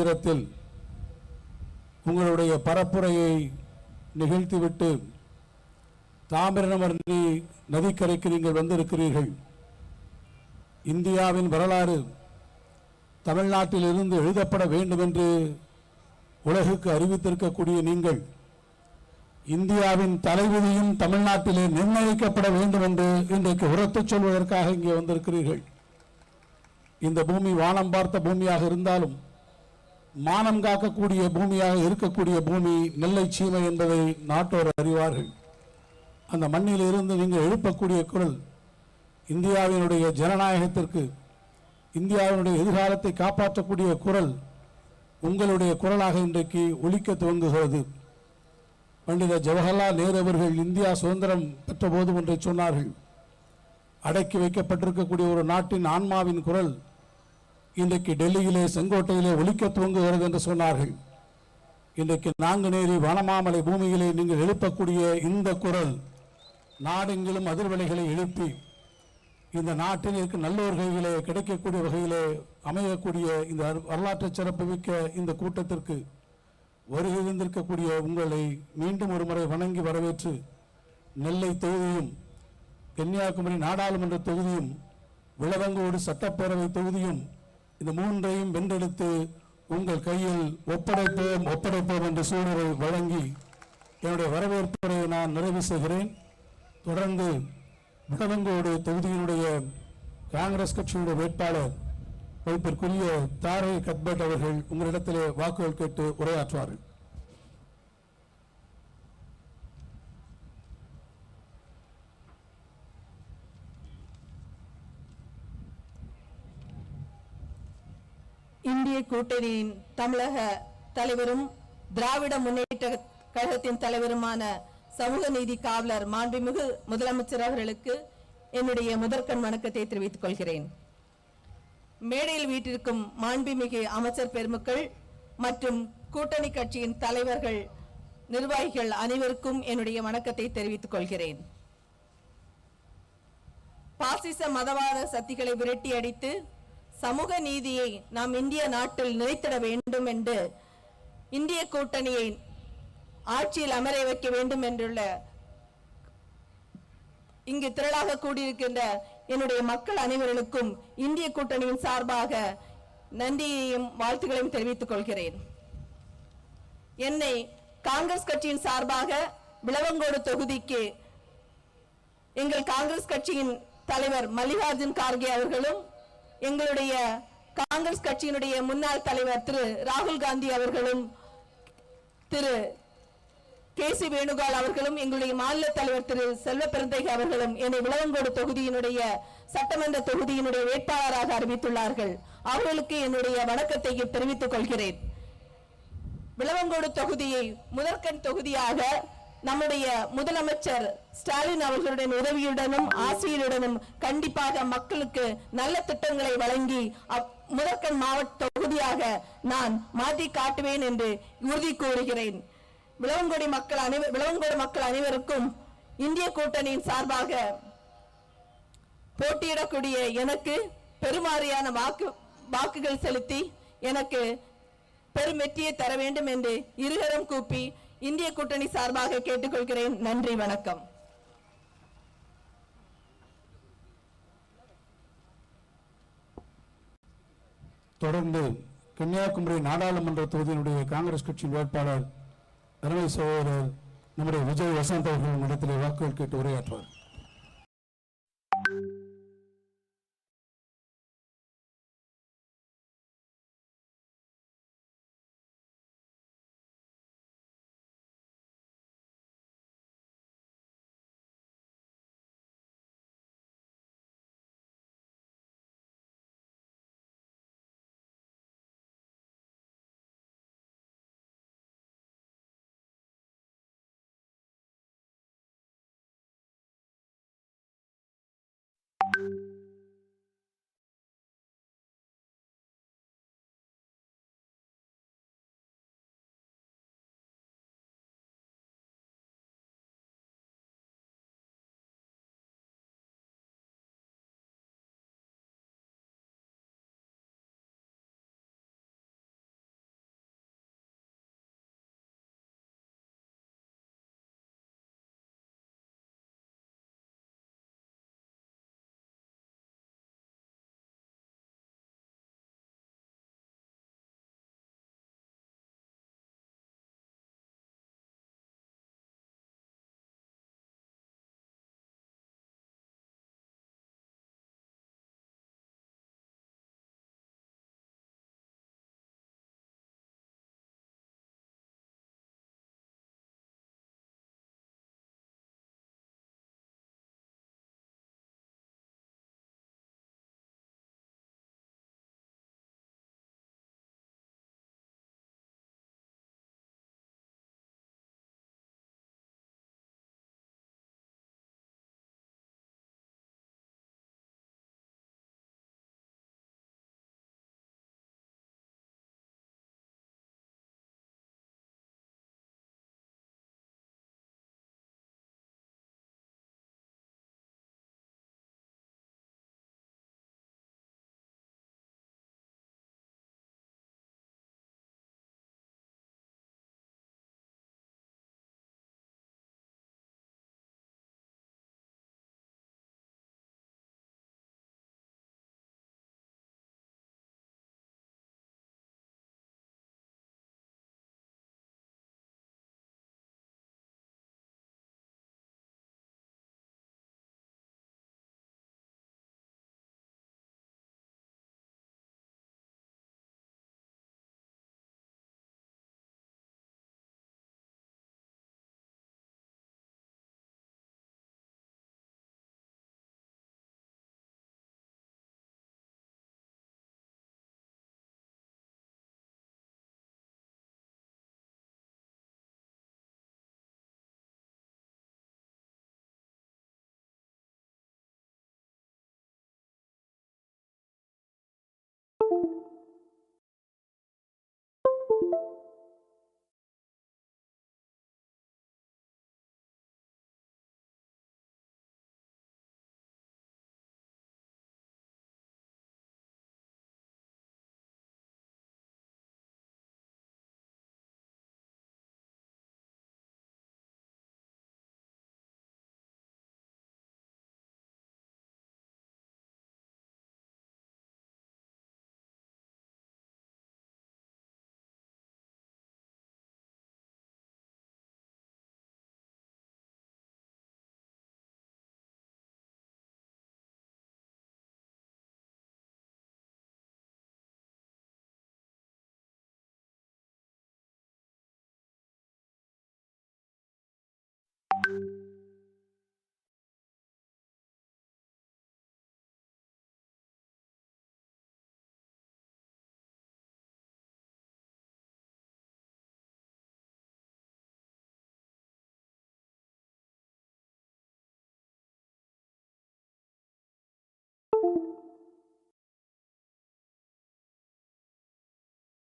நேரத்தில் உங்களுடைய பரப்புரையை நிகழ்த்திவிட்டு தாமிரபரணி நதிக்கரைக்கு நீங்கள் வந்திருக்கிறீர்கள். இந்தியாவின் வரலாறு தமிழ்நாட்டில் இருந்து எழுதப்பட வேண்டும் என்று உலகுக்கு அறிவித்திருக்கக்கூடிய நீங்கள் இந்தியாவின் தலைவிதியும் தமிழ்நாட்டிலே நிர்ணயிக்கப்பட வேண்டும் என்று இன்றைக்கு உரத்துச் சொல்வதற்காக இங்கே வந்திருக்கிறீர்கள். இந்த பூமி வானம் பார்த்த பூமியாக இருந்தாலும் மானம் காக்கக்கூடிய பூமியாக இருக்கக்கூடிய பூமி நெல்லை சீமை என்பதை நாட்டோர் அறிவார்கள். அந்த மண்ணில் இருந்து நீங்கள் எழுப்பக்கூடிய குரல் இந்தியாவினுடைய ஜனநாயகத்திற்கு இந்தியாவினுடைய எதிர்காலத்தை காப்பாற்றக்கூடிய குரல் உங்களுடைய குரலாக இன்றைக்கு ஒழிக்க துவங்குகிறது. பண்டித ஜவஹர்லால் நேரு அவர்கள் இந்தியா சுதந்திரம் பெற்ற போது ஒன்றை சொன்னார்கள். அடக்கி வைக்கப்பட்டிருக்கக்கூடிய ஒரு நாட்டின் ஆன்மாவின் குரல் இன்றைக்கு டெல்லியிலே செங்கோட்டையிலே ஒழிக்க துவங்குகிறது என்று சொன்னார்கள். இன்றைக்கு நாங்குநேரி வனமாமலை பூமியிலே நீங்கள் எழுப்பக்கூடிய இந்த குரல் நாடெங்கிலும் அதிர்வலைகளை எழுப்பி இந்த நாட்டில் இருக்க நல்லோர் கையிலே கிடைக்கக்கூடிய வகையிலே அமையக்கூடிய இந்த வரலாற்று வரலாற்று சிறப்புமிக்க இந்த கூட்டத்திற்கு வருகை இருந்திருக்கக்கூடிய உங்களை மீண்டும் ஒரு முறை வணங்கி வரவேற்று நெல்லை தொகுதியும் கன்னியாகுமரி நாடாளுமன்ற தொகுதியும் விளவங்கோடு சட்டப்பேரவை தொகுதியும் இந்த மூன்றையும் வென்றெடுத்து உங்கள் கையில் ஒப்படைப்போம் ஒப்படைப்போம் என்ற சூழலை வழங்கி என்னுடைய வரவேற்புரை நான் நிறைவு செய்கிறேன். தொடர்ந்து விடவங்கோடு தொகுதியினுடைய காங்கிரஸ் கட்சியினுடைய வேட்பாளர் வைப்பிற்குரிய தாரை கத்பட் அவர்கள் உங்களிடத்திலே வாக்குகள் கேட்டு உரையாற்றுவார்கள். இந்திய கூட்டணியின் தமிழக தலைவரும் திராவிட முன்னேற்ற கழகத்தின் தலைவருமான சமூக நீதி காவலர் மாண்புமிகு முதலமைச்சர் அவர்களுக்கு என்னுடைய முதற்கண் வணக்கத்தை தெரிவித்துக் கொள்கிறேன். மேடையில் வீட்டிற்கும் மாண்புமிகு அமைச்சர் பெருமக்கள் மற்றும் கூட்டணி கட்சியின் தலைவர்கள் நிர்வாகிகள் அனைவருக்கும் என்னுடைய வணக்கத்தை தெரிவித்துக் கொள்கிறேன். பாசிச மதவாத சக்திகளை விரட்டி அடித்து சமூக நீதியை நாம் இந்திய நாட்டில் நிலைத்திட வேண்டும் என்று இந்திய கூட்டணியை ஆட்சியில் அமர வைக்க வேண்டும் என்றுள்ள இங்கு திரளாக கூடியிருக்கின்ற என்னுடைய மக்கள் அனைவர்களுக்கும் இந்திய கூட்டணியின் சார்பாக நன்றியையும் வாழ்த்துக்களையும் தெரிவித்துக் கொள்கிறேன். என்னை காங்கிரஸ் கட்சியின் சார்பாக விளவங்கோடு தொகுதிக்கு எங்கள் காங்கிரஸ் கட்சியின் தலைவர் மல்லிகார்ஜுன் கார்கே அவர்களும் எங்களுடைய காங்கிரஸ் கட்சியினுடைய முன்னாள் தலைவர் திரு ராகுல் காந்தி அவர்களும் திரு கே சி வேணுகால் அவர்களும் எங்களுடைய மாநில தலைவர் திரு செல்வ பெருந்தகை அவர்களும் என்னை விளவங்கோடு தொகுதியினுடைய சட்டமன்ற தொகுதியினுடைய வேட்பாளராக அறிவித்துள்ளார்கள். அவர்களுக்கு என்னுடைய வணக்கத்தை தெரிவித்துக் கொள்கிறேன். விளவங்கோடு தொகுதியை முதற்கண் தொகுதியாக நம்முடைய முதலமைச்சர் ஸ்டாலின் அவர்களுடன் உதவியுடனும் ஆசிரியருடனும் கண்டிப்பாக மக்களுக்கு நல்ல திட்டங்களை வழங்கி முதற்கண் மாவட்ட தொகுதியாக நான் மாற்றி காட்டுவேன் என்று உறுதி கூறுகிறேன். விளவங்கோடி மக்கள் அனைவர் விளவங்கோடு மக்கள் அனைவருக்கும் இந்திய கூட்டணியின் சார்பாக போட்டியிடக்கூடிய எனக்கு பெருமாறியான வாக்கு வாக்குகள் செலுத்தி எனக்கு பெரும் வெற்றியை தர வேண்டும் என்று இருகரம் கூப்பி இந்திய கூட்டணி சார்பாக கேட்டுக்கொள்கிறேன். நன்றி வணக்கம். தொடர்ந்து கன்னியாகுமரி நாடாளுமன்ற தொகுதியினுடைய காங்கிரஸ் கட்சி வேட்பாளர் அருமை சகோதரர் நம்முடைய விஜய் வசந்த் அவர்கள் இடத்திலே வாக்குகள் கேட்டு உரையாற்றுவார். You